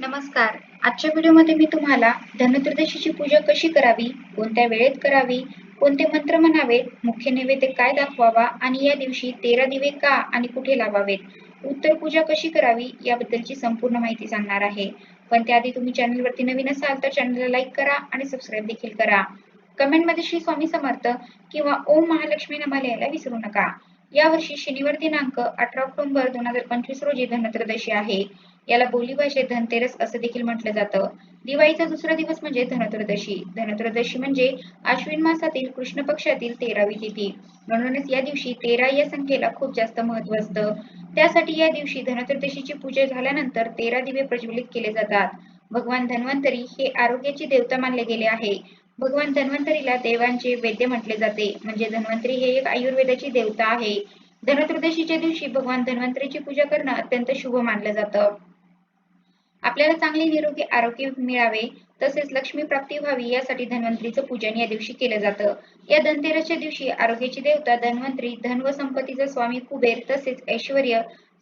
नमस्कार. आजच्या व्हिडिओमध्ये मी तुम्हाला धनत्रदशीची पूजा कशी करावी कोणत्या वेळेत करावी कोणते मंत्र म्हणावेत मुख्य नैवेद्य काय दाखवावा आणि या दिवशी तेरा दिवे का आणि कुठे लावावेत उत्तर पूजा कशी करावी याबद्दलची संपूर्ण माहिती सांगणार आहे. पण त्याआधी तुम्ही चॅनलवरती नवीन असाल तर चॅनलला लाईक करा आणि सबस्क्राईब देखील करा. कमेंटमध्ये श्री स्वामी समर्थ किंवा ओम महालक्ष्मी नमा लिहायला विसरू नका. यावर्षी शनिवार दिनांक अठरा ऑक्टोबर दोन हजार पंचवीस रोजी धनत्रयोदशी आहे. याला बोली भाषेत धनतेरस असं देखील म्हटलं जातं. दिवाळीचा दुसरा दिवस म्हणजे धनत्रयोदशी. धनत्रयोदशी म्हणजे आश्विन मासातील कृष्ण पक्षातील तेरावी तिथी. म्हणूनच या दिवशी तेरा या संख्येला खूप जास्त महत्त्व असतं. त्यासाठी या दिवशी धनत्रयोदशीची पूजा झाल्यानंतर तेरा दिवे प्रज्वलित केले जातात. भगवान धन्वंतरी हे आरोग्याची देवता मानले गेले आहे. भगवान धन्वंतरीला देवांचे वैद्य म्हटले जाते. म्हणजे धन्वंतरी हे एक आयुर्वेदाची देवता आहे. धनत्रयोदशीच्या दिवशी भगवान धन्वंतरीची पूजा करणं अत्यंत शुभ मानलं जातं. आपल्याला चांगले निरोगी आरोग्य मिळावे तसेच लक्ष्मी प्राप्ती व्हावी यासाठी धन्वंतरीचं पूजन या दिवशी केलं जातं. या धनतेरसच्या दिवशी आरोग्याची देवता धन्वंतरी धन व संपत्तीचा स्वामी कुबेर तसेच ऐश्वर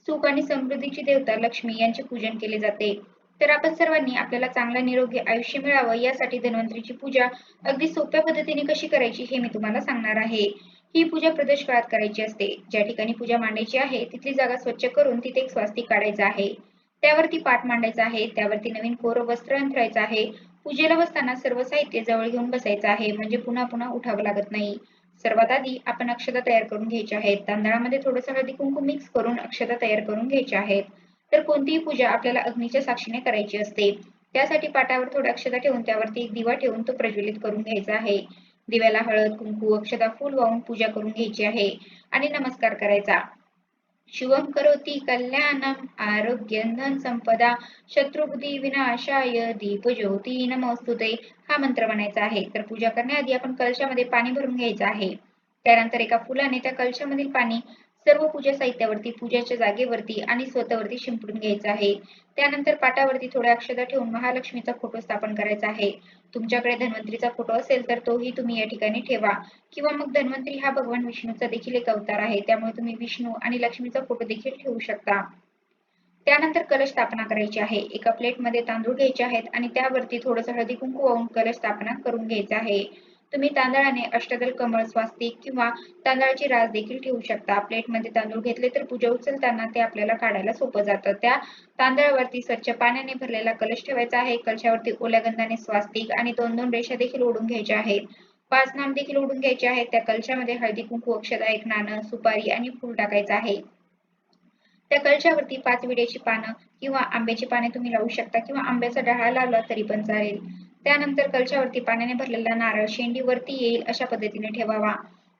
सुख आणि समृद्धीची देवता लक्ष्मी यांचे पूजन केले जाते. तर आपण सर्वांनी आपल्याला चांगलं निरोगी आयुष्य मिळावं यासाठी धन्वंतरीची पूजा अगदी सोप्या पद्धतीने कशी करायची हे मी तुम्हाला सांगणार आहे. ही पूजा प्रदेश काळात करायची असते. ज्या ठिकाणी पूजा मांडायची आहे तिथली जागा स्वच्छ करून तिथे एक स्वास्तिक काढायचं आहे. त्यावरती पाठ मांडायचा आहे त्यावरती नवीन कोर वस्त्र अंतरायचं आहे. पूजेला बसताना सर्व साहित्य जवळ घेऊन बसायचं आहे म्हणजे पुन्हा पुन्हा उठावं लागत नाही. सर्वात आधी आपण अक्षता तयार करून घ्यायच्या आहेत. तांदळामध्ये थोडस हळदी कुंकू मिक्स करून अक्षता तयार करून घ्यायच्या आहेत. तर कोणतीही पूजा आपल्याला अग्नीच्या साक्षीने करायची असते. त्यासाठी पाटावर थोड्या अक्षता ठेवून त्यावरती एक दिवा ठेवून तो प्रज्वलित करून घ्यायचा आहे. दिव्याला हळद कुंकू अक्षता फुल वाहून पूजा करून घ्यायची आहे आणि नमस्कार करायचा. शिवम करोती कल्याणम आरोग्य धन संपदा शत्रुबुद्धी विनाशाय दीप ज्योती नमोस्तुते हा मंत्र म्हणायचा आहे. तर पूजा करण्याआधी आपण कलशामध्ये पाणी भरून घ्यायचं आहे. त्यानंतर एका फुलाने त्या कलशामधील पाणी सर्व पूजा साहित्यावरती पूजेच्या जागेवरती आणि स्वतःवरती शिंपडून घ्यायचं आहे. त्यानंतर पाटावरती थोड्या अक्षता ठेवून महालक्ष्मीचा फोटो स्थापन करायचा आहे. तुमच्याकडे धन्वंतरीचा फोटो असेल तर तोही तुम्ही या ठिकाणी ठेवा. किंवा मग धन्वंतरी हा भगवान विष्णूचा देखील एक अवतार आहे. त्यामुळे तुम्ही विष्णू आणि लक्ष्मीचा फोटो देखील ठेवू शकता. त्यानंतर कलश स्थापना करायची आहे. एका प्लेटमध्ये तांदूळ घ्यायचे आहेत आणि त्यावरती थोडस हळदी कुंकू वाहून कलश स्थापना करून घ्यायचा आहे. तुम्ही तांदळाने अष्टदल कमळ स्वास्तिक किंवा तांदळाची रास देखील ठेवू शकता. प्लेटमध्ये तांदूळ घेतले तर पूजा उचलताना ते आपल्याला काढायला सोपं जातं. त्या तांदळावरती स्वच्छ पाण्याने भरलेला कलश ठेवायचा आहे. कलशावरती ओल्या गंधाने स्वास्तिक आणि दोन दोन रेषा देखील ओढून घ्यायच्या आहेत. पाच नाम देखील ओढून घ्यायचे आहेत. त्या कलशामध्ये हळदी कुंकू अक्षदा एक नाणं सुपारी आणि फूल टाकायचं आहे. त्या कलशावरती पाच विड्याची पानं किंवा आंब्याची पाने तुम्ही लावू शकता किंवा आंब्याचा डहाळा लावला तरी पण चालेल. त्यानंतर कलशावरती पाण्याने भरलेला नारळ शेंडी वरती येईल अशा पद्धतीने ठेवावा.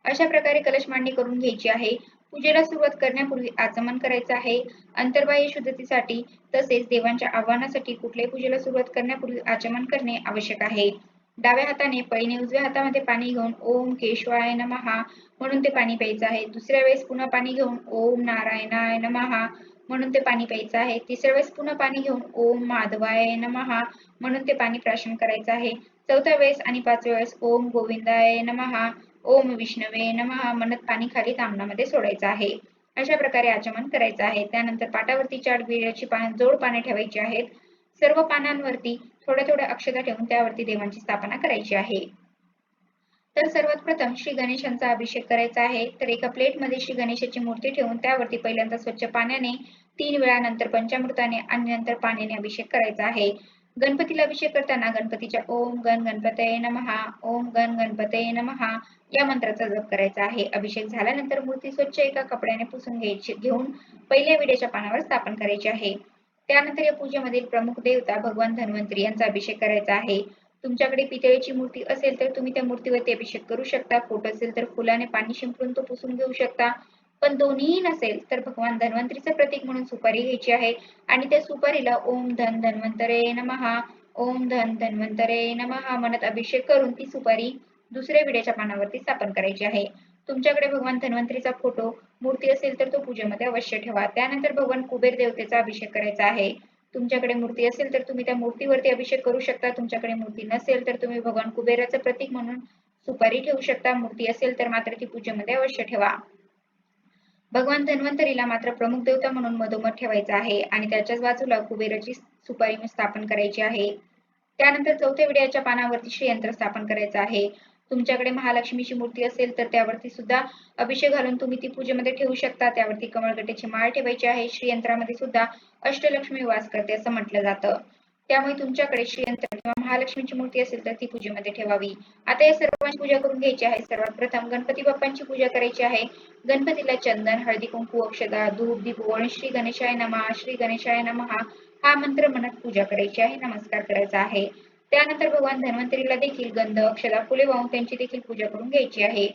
अशा प्रकारे कलश मांडणी करून घ्यायची आहे. पूजेला सुरुवात करण्यापूर्वी आचमन करायचं आहे. अंतर्बाह्य शुद्धतेसाठी तसेच देवांच्या आव्हानासाठी कुठल्याही पूजेला सुरुवात करण्यापूर्वी आचमन करणे आवश्यक आहे. डाव्या हाताने पळीने उजव्या हातामध्ये पाणी घेऊन ओम केशवाय नमहा म्हणून ते पाणी प्यायचं आहे. दुसऱ्या वेळेस पुन्हा पाणी घेऊन ओम नारायणाय नमहा म्हणून ते पाणी प्यायचं आहे. तिसऱ्या वेळेस पुन्हा पाणी घेऊन ओम माधवाय नमहा म्हणून ते पाणी प्राशन करायचं आहे. चौथ्या वेळेस आणि पाचव्या वेळेस ओम गोविंदाय नमहा ओम विष्णवे नमहा म्हणत पाणी खाली तांबणामध्ये सोडायचं आहे. अशा प्रकारे आचमन करायचं आहे. त्यानंतर पाटावरती चार विड्याची पान जोड पाने ठेवायची आहेत. सर्व पानांवरती थोड्या थोड्या अक्षता ठेवून त्यावरती देवांची स्थापना करायची आहे. तर सर्वात प्रथम श्री गणेशांचा अभिषेक करायचा आहे. तर एका प्लेटमध्ये श्री गणेशाची मूर्ती ठेवून त्यावरती पहिल्यांदा स्वच्छ पाण्याने तीन वेळा नंतर पंचामृताने आणि नंतर पाण्याने अभिषेक करायचा आहे. गणपतीला अभिषेक करताना गणपतीच्या ओम गण गणपतये नमहा ओम गण गणपतये नमहा या मंत्राचा जप करायचा आहे. अभिषेक झाल्यानंतर मूर्ती स्वच्छ एका कपड्याने पुसून घ्यायची घेऊन पहिल्या विड्याच्या पानावर स्थापन करायची आहे. त्यानंतर या पूजेमधील प्रमुख देवता भगवान धन्वंतरी यांचा अभिषेक करायचा आहे. तुमच्याकडे पितळेची मूर्ती असेल तर तुम्ही त्या मूर्तीवरती अभिषेक करू शकता. पोट असेल तर फुलाने पाणी शिंपडून तो पुसून घेऊ शकता. पण दोन्हीही नसेल तर भगवान धन्वंतरीचं प्रतीक म्हणून सुपारी घ्यायची आहे. आणि त्या सुपारीला ओम धन धन्वंतरे नमहा ओम धन धन्वंतरे नमहा म्हणत अभिषेक करून ती सुपारी दुसऱ्या विड्याच्या पानावरती स्थापन करायची आहे. तुमच्याकडे भगवान धन्वंतरीचा फोटो मूर्ती असेल तर तो पूजेमध्ये अवश्य ठेवा. त्यानंतर भगवान कुबेर देवतेचा अभिषेक करायचा आहे. तुमच्याकडे मूर्ती असेल तर तुम्ही त्या मूर्तीवरती अभिषेक करू शकता. तुमच्याकडे मूर्ती नसेल तर तुम्ही भगवान कुबेराचं प्रतीक म्हणून सुपारी ठेवू शकता. मूर्ती असेल तर मात्र ती पूजेमध्ये अवश्य ठेवा. भगवान धन्वंतरीला मात्र प्रमुख देवता म्हणून मधोमध ठेवायचा आहे आणि त्याच्याच बाजूला कुबेराची सुपारी स्थापन करायची आहे. त्यानंतर चौथ्या विड्याच्या पानावरती श्रीयंत्र स्थापन करायचं आहे. तुमच्याकडे महालक्ष्मीची मूर्ती असेल तर त्यावरती सुद्धा अभिषेक घालून तुम्ही ती पूजेमध्ये ठेवू शकता. त्यावरती कमळगटेची माळ ठेवायची आहे. श्रीयंत्रामध्ये सुद्धा अष्टलक्ष्मी वास करते असं म्हटलं जातं. त्यामुळे तुमच्याकडे श्रीयंत्र किंवा महालक्ष्मीची मूर्ती असेल तर ती पूजेमध्ये ठेवावी. आता या सर्वांची पूजा करून घ्यायची आहे. सर्वात प्रथम गणपती बाप्पांची पूजा करायची आहे. गणपतीला चंदन हळदी कुंकू अक्षदा धूप दीप श्री गणेशाय नमः श्री गणेशाय नमः हा मंत्र म्हणत पूजा करायची आहे. नमस्कार करायचा आहे. त्यानंतर भगवान धन्वंतरीला देखील गंध अक्षदा फुले वाहून त्यांची देखील पूजा करून घ्यायची आहे.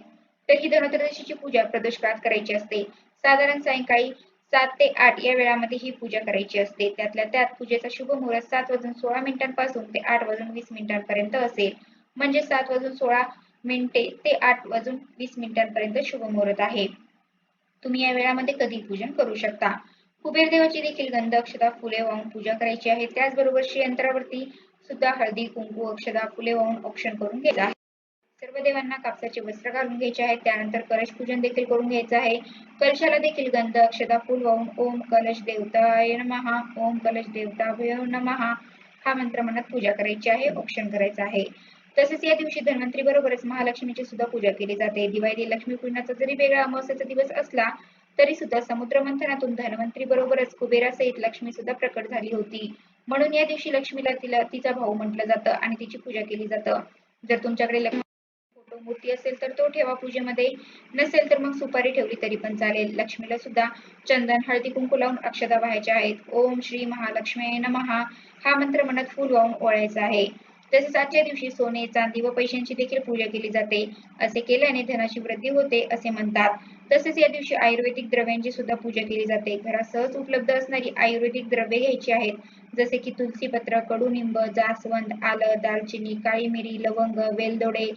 तर ही धनत्रयोदशीची पूजा प्रदोष काळात करायची असते. साधारण सायंकाळी सात ते आठ या वेळामध्ये ही पूजा करायची असते. त्यातल्या त्यात पूजेचा शुभ मुहूर्त सात वाजून सोळा मिनिटांपासून ते आठ वाजून वीस मिनिटांपर्यंत असेल. म्हणजे सात वाजून सोळा मिनिटे ते आठ वाजून वीस मिनिटांपर्यंत शुभ मुहूर्त आहे. तुम्ही या वेळामध्ये कधी पूजन करू शकता. कुबेर देवाची देखील गंध अक्षता फुले वाहून पूजा करायची आहे. त्याचबरोबर श्री यंत्रावरती सुद्धा हळदी कुंकू अक्षदा फुले वाहून औक्षण करून घ्यायचं आहे. सर्व देवांना कापसाचे वस्त्र घालून घ्यायचे आहे त्यानंतर कलश पूजन देखील करून घ्यायचं आहे. कलशाला देखील गंध अक्षदा फुल वाहून ओम कलश देवताय नमहा ओम कलश देवताभ्यो नमहा हा मंत्र म्हणत पूजा करायची आहे औक्षण करायचं आहे. तसेच या दिवशी धन्वंतरी बरोबरच महालक्ष्मीची सुद्धा पूजा केली जाते. दिवाळी लक्ष्मीपूजनाचा जरी वेगळा अमावस्याचा दिवस असला तरी सुद्धा समुद्र मंथनातून धन्वंतरी बरोबरच कुबेरासहित लक्ष्मी सुद्धा प्रकट झाली होती. म्हणून या दिवशी लक्ष्मीला तिला तिचा भाऊ म्हटलं जातं आणि तिची पूजा केली जातं. जर तुमच्याकडे लक्ष्मी फोटो मूर्ती असेल तर तो ठेवा पूजेमध्ये. नसेल तर मग सुपारी ठेवली तरी पण चालेल. लक्ष्मीला सुद्धा चंदन हळदी कुंकू लावून अक्षता व्हायच्या आहेत. ओम श्री महालक्ष्मी नमहा हा मंत्र म्हणत फुल वाहून ओळायचा आहे. तसेच आजच्या दिवशी सोने चांदी व पैशांची देखील पूजा केली जाते असे केल्याने धनाची वृद्धी होते असे म्हणतात. तसेच या दिवशी आयुर्वेदिक द्रव्यांची सुद्धा पूजा केली जाते. घरात सहज उपलब्ध असणारी आयुर्वेदिक द्रव्ये घ्यायची आहेत जसे की तुलसी पत्र कडुनिंब जास्वंद आलं दालचिनी काळी मिरी लवंग वेलदोडे.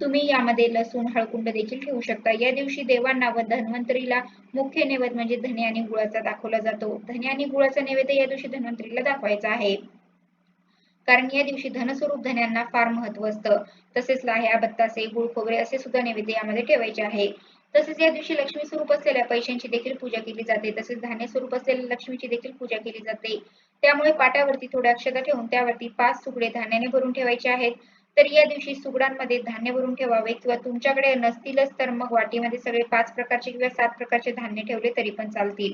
तुम्ही यामध्ये लसूण हळकुंड देखील ठेवू शकता. या दिवशी देवांना व धन्वंतरीला मुख्य नैवेद्य म्हणजे धने आणि गुळाचा दाखवला जातो. धने आणि गुळाचा नैवेद्य या दिवशी धन्वंतरीला दाखवायचा आहे. कारण या दिवशी धनस्वरूप धन्यांना फार महत्त्व असतं. तसेच लाह्या बत्तासे गुळ खोबरे असे सुद्धा नैवेद्य यामध्ये ठेवायचे आहे. तसेच या दिवशी लक्ष्मी स्वरूप असलेल्या पैशांची देखील पूजा केली जाते. तसेच धान्य स्वरूप असलेल्या लक्ष्मीची देखील पूजा केली जाते. त्यामुळे पाटावरती थोड्या अक्षता ठेवून त्यावरती पाच सुगडे धान्याने भरून ठेवायचे आहेत. तर या दिवशी सुगडांमध्ये धान्य भरून ठेवावे किंवा तुमच्याकडे नसतीलच तर मग वाटीमध्ये सगळे पाच प्रकारचे किंवा सात प्रकारचे धान्य ठेवले तरी पण चालतील.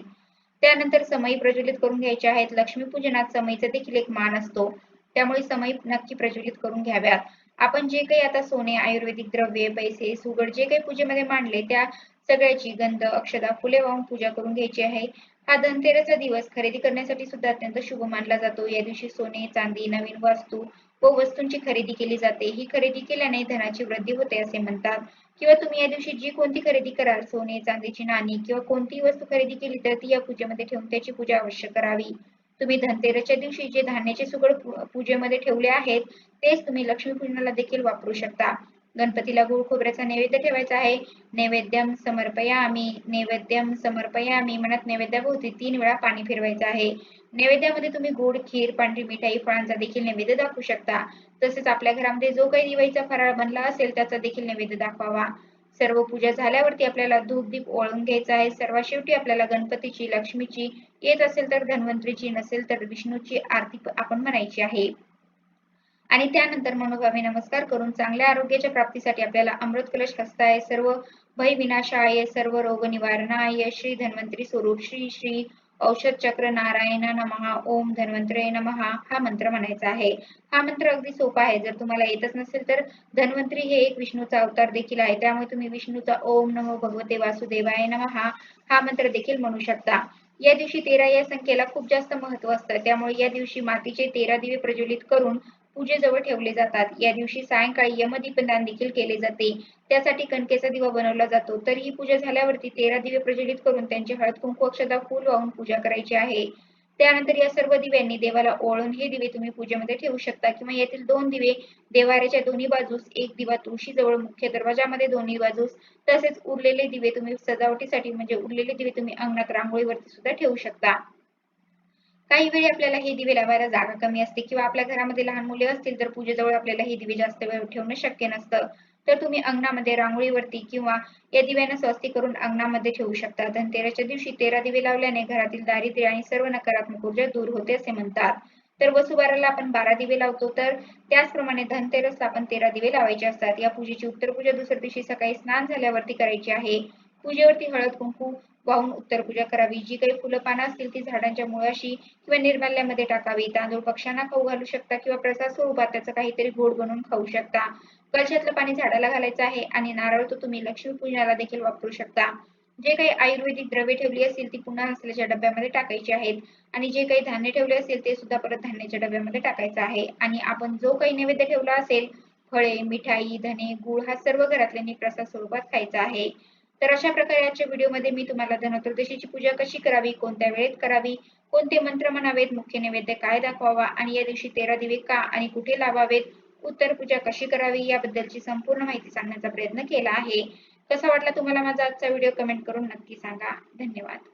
त्यानंतर समयी प्रज्वलित करून घ्यायचे आहेत. लक्ष्मीपूजनात समयीचा देखील एक मान असतो. त्यामुळे समय नक्की प्रज्वलित करून घ्याव्यात. आपण जे काही आता सोने आयुर्वेदिक द्रव्ये पैसे सुगड जे काही पूजेमध्ये मांडले त्या सगळ्याची गंध अक्षदा फुले वाहून पूजा करून घ्यायची आहे. हा धनतेरसचा दिवस खरेदी करण्यासाठी सुद्धा अत्यंत शुभ मानला जातो. या दिवशी सोने चांदी नवीन वस्तू व वस्तूंची खरेदी केली जाते. ही खरेदी केल्याने धनाची वृद्धी होते असे म्हणतात. किंवा तुम्ही या दिवशी जी कोणती खरेदी कराल सोने चांदीची नाणी किंवा कोणतीही वस्तू खरेदी केली तर ती या पूजेमध्ये ठेवून त्याची पूजा अवश्य करावी. तुम्ही धनतेरसच्या दिवशी जे धान्याचे सुगड पूजेमध्ये ठेवले आहेत तेच तुम्ही लक्ष्मीपूजनाला देखील वापरू शकता. गणपतीला गुळ खोबऱ्याचा नैवेद्य ठेवायचा आहे. नैवेद्यम समर्पयामी नैवेद्यम समर्पयामी म्हणत नैवेद्याभोवती तीन वेळा पाणी फिरवायचं आहे. नैवेद्यामध्ये तुम्ही गोड खीर पांढरी मिठाई फळांचा देखील नैवेद्य दाखवू शकता. तसेच आपल्या घरामध्ये जो काही दिवाळीचा फराळ बनला असेल त्याचा देखील नैवेद्य दाखवावा. सर्व पूजा झाल्यावरती आपल्याला धूप दीप ओळून घ्यायचा आहे. सर्वात शेवटी आपल्याला गणपतीची लक्ष्मीची येत असेल तर धन्वंतरीची नसेल तर विष्णूची आरती आपण म्हणायची आहे. आणि त्यानंतर मनोभावे नमस्कार करून चांगल्या आरोग्याच्या प्राप्तीसाठी आपल्याला अमृत कलश हस्ताय सर्व भय विनाशाय सर्व रोग निवारणाय श्री धन्वंतरी स्वरूप. श्री श्री औषध चक्र नारायण नमहा ओम धन्वंतरे नमहा हा मंत्र म्हणायचा आहे. हा मंत्र अगदी सोपा आहे. जर तुम्हाला येतच नसेल तर धन्वंतरी हे एक विष्णूचा अवतार देखील आहे. त्यामुळे तुम्ही विष्णूचा ओम नमो भगवते वासुदेवाय नमहा हा मंत्र देखील म्हणू शकता. या दिवशी तेरा या संख्येला खूप जास्त महत्त्व असतं. त्यामुळे या दिवशी मातीचे तेरा दिवे प्रज्वलित करून पूजेजवळ ठेवले जातात. या दिवशी सायंकाळी यमदीपदान देखील केले जाते. त्यासाठी कणकेचा दिवा बनवला जातो. तर ही पूजा झाल्यावरती तेरा दिवे प्रज्वलित करून त्यांचे हळद कुंकू अक्षदा फूल वाहून पूजा करायची आहे. त्यानंतर या सर्व दिव्यांनी देवाला ओळून हे दिवे तुम्ही पूजेमध्ये ठेवू शकता किंवा यातील दोन दिवे देवाऱ्याच्या दोन्ही बाजूस एक दिवा तुळशीजवळ मुख्य दरवाजामध्ये दोन्ही बाजूस तसेच उरलेले दिवे तुम्ही सजावटीसाठी म्हणजे उरलेले दिवे तुम्ही अंगणात रांगोळीवरती सुद्धा ठेवू शकता. काही वेळी आपल्याला हे दिवे लावायला जागा कमी असते किंवा आपल्या घरामध्ये लहान मुले असतील तर पूजेजवळ आपल्याला हे दिवे जास्त वेळ ठेवणं शक्य नसतं. तर तुम्ही अंगणामध्ये रांगोळीवरती किंवा या दिव्यांना स्वस्ती करून अंगणामध्ये ठेवू शकता. धनतेराच्या दिवशी तेरा दिवे लावल्याने घरातील दारिद्र्य आणि सर्व नकारात्मक ऊर्जा दूर होते असे म्हणतात. तर वसुबाराला आपण बारा दिवे लावतो तर त्याचप्रमाणे धनतेरसला आपण तेरा दिवे लावायचे असतात. या पूजेची उत्तर पूजा दुसऱ्या दिवशी सकाळी स्नान झाल्यावरती करायची आहे. पूजेवरती हळद कुंकू वाहून उत्तर पूजा करावी. जी काही फुलं पानं असतील ती झाडांच्या मुळाशी किंवा निर्माल्यामध्ये टाकावी. तांदूळ पक्ष्यांना खाऊ घालू शकता किंवा प्रसाद स्वरूपात त्याचं काहीतरी गोड बनवून खाऊ शकता. कलशातलं पाणी झाडाला घालायचं आहे आणि नारळ तो तुम्ही लक्ष्मी पूजनाला देखील वापरू शकता. जे काही आयुर्वेदिक द्रव्ये ठेवली असतील ती पुन्हा असल्याच्या डब्यामध्ये टाकायची आहेत. आणि जे काही धान्य ठेवले असेल ते सुद्धा परत धान्याच्या डब्यामध्ये टाकायचं आहे. आणि आपण जो काही नैवेद्य ठेवला असेल फळे मिठाई धने गुळ हा सर्व घरातल्यांनी प्रसाद स्वरूपात खायचा आहे. तर अशा प्रकारे आजच्या व्हिडिओमध्ये मी तुम्हाला धनत्रयोदशीची पूजा कशी करावी कोणत्या वेळेत करावी कोणते मंत्र म्हणावेत मुख्य नैवेद्य काय दाखवावा आणि या दिवशी तेरा दिवे का आणि कुठे लावावेत उत्तर पूजा कशी करावी याबद्दलची संपूर्ण माहिती सांगण्याचा प्रयत्न केला आहे. कसा वाटला तुम्हाला माझा आजचा व्हिडिओ कमेंट करून नक्की सांगा. धन्यवाद.